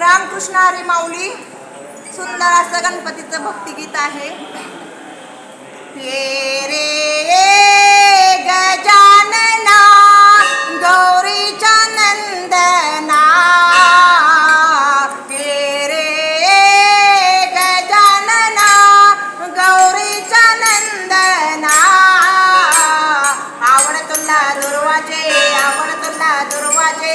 रामकृष्ण हरी माऊली सुंदर असं गणपतीचं भक्तिगीत आहे. ये रे गजानना गौरीच्या नंदना ये रे गजानना गौरीच्या नंदना आवड तुला दुर्वाचे आवड तुला दुर्वाचे